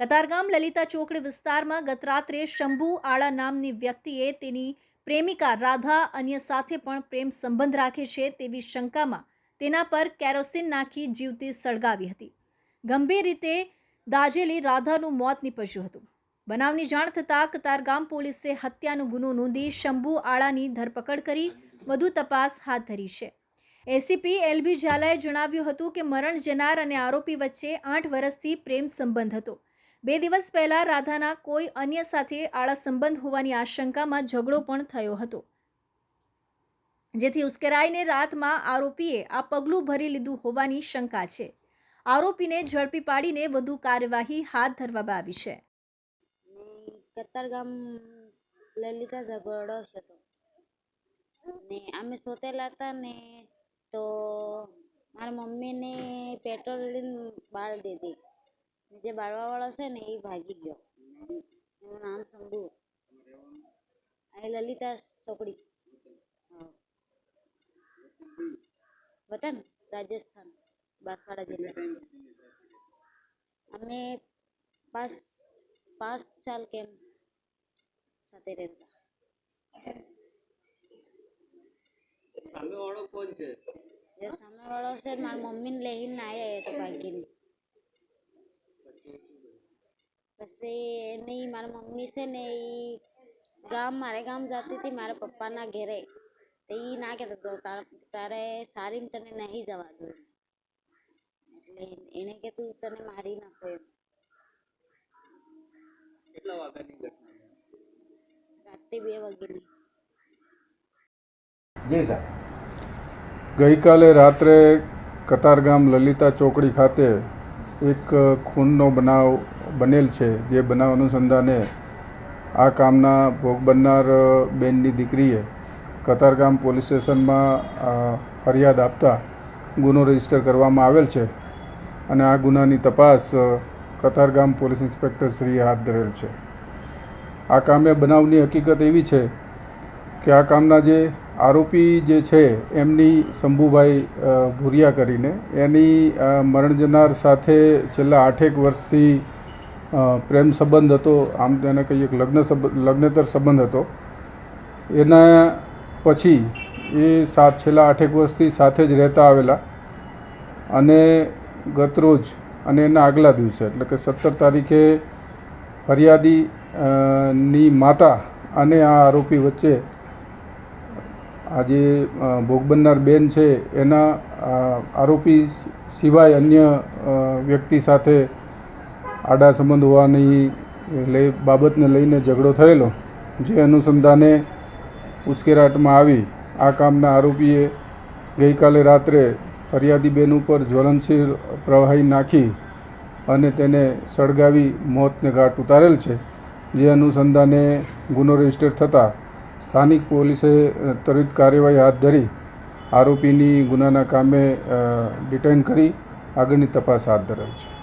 કતારગામ લલિતા ચોકડી વિસ્તારમાં ગતરાત્રે શંભુ આળા નામની વ્યક્તિએ તેની પ્રેમિકા રાધા અન્ય સાથે પણ પ્રેમ સંબંધ રાખે છે તેવી શંકામાં તેના પર કેરોસીન નાખી જીવતી સળગાવી હતી. ગંભીર રીતે દાઝેલી રાધાનું મોત નીપજ્યું હતું. બનાવની જાણ થતાં કતારગામ પોલીસે હત્યાનો ગુનો નોંધી શંભુ આળાની ધરપકડ કરી વધુ તપાસ હાથ ધરી છે. એસીપી એલબી ઝાલાએ જણાવ્યું હતું કે મરણ જનાર અને આરોપી વચ્ચે આઠ વર્ષથી પ્રેમ સંબંધ હતો. બે દિવસ પહેલાં રાધાના કોઈ અન્ય સાથે આળા સંબંધ હોવાની આશંકામાં ઝઘડો પણ થયો હતો. જેથી ઉશ્કેરાઈને રાતમાં આરોપીએ આ પગલું ભરી લીધું હોવાની શંકા છે. આરોપીને ઝડપી પાડીને વધુ કાર્યવાહી હાથ ધરવામાં આવી છે. કતારગામ લલિતા ઝઘડો હતો ને અમે સોતેલા હતા ને તો મારા મમ્મીને પેટ્રોલ બાળ દીધી જે બાળવાવાળો છે ને એ ભાગી ગયો. એનું નામ સંભુ અહીં લલિતા ચોકડી વતન રાજસ્થાન. બાંસવાડા જિલ્લા. અમે પાંચ પાંચ સાલ કેમ સાથે રહેતા. સામેવાળો કોણ છે? સામેવાળો છે મારી મમ્મીને લઈને આવ્યા તો ભાગીને. પછી એની મારી મમ્મી છે ને એ ગામ મારે ગામ જતી હતી મારા પપ્પાના ઘેરે. તો એ ના કહેતો હતો તારે સારી તને નહીં જવા દઉં. એટલે એને કે તું તને મારી નાખો એમ. કેટલા વાગ્યાની ઘટના છે? રાત્રે બે વાગ્યાની. જી સર ગઈકાલે રાત્રે કતારગામ લલિતા ચોકડી ખાતે એક ખૂનનો બનાવ બનેલ છે, જે બનાવ અનુસંધાને આ કામના ભોગ બનનાર બેનની દીકરીએ કતારગામ પોલીસ સ્ટેશનમાં ફરિયાદ આપતા ગુનો રજિસ્ટર કરવામાં આવેલ છે અને આ ગુનાની તપાસ કતારગામ પોલીસ ઇન્સ્પેક્ટર શ્રીએ હાથ ધરેલ છે. આ કામે બનાવની હકીકત એવી છે કે આ કામના જે આરોપી જે છે, એમની શંભુભાઈ ભૂરિયા કરીને એની મરણ જનાર સાથે છેલ્લા આઠેક વર્ષથી પ્રેમ સંબંધ હતો, આમ તેને કહીએ કે લગ્ન લગ્નેતર સંબંધ હતો. એના પછી એ સાત, છેલ્લા આઠેક વર્ષથી સાથે જ રહેતા આવેલા અને ગતરોજ અને એના આગલા દિવસે, એટલે કે સત્તર તારીખે ફરિયાદી ની માતા અને આ આરોપી વચ્ચે આ જે ભોગ બનનાર બેન છે, એના આરોપી સિવાય અન્ય વ્યક્તિ સાથે આડા સંબંધ હોવાની લઈ બાબતને લઈને ઝઘડો થયેલો, જે અનુસંધાને ઉશ્કેરાટમાં આવી. આ કામના આરોપીએ ગઈકાલે રાત્રે ફરિયાદીબેન ઉપર જ્વલનશીલ પ્રવાહી નાખી અને તેને સળગાવી મોતને ઘાટ ઉતારેલ છે, જે અનુસંધાને ગુનો રજિસ્ટર થતાં સ્થાનિક પોલીસે ત્વરિત કાર્યવાહી હાથ ધરી આરોપીની ગુનાના કામે ડિટેન કરી આગળની તપાસ હાથ ધરેલ છે.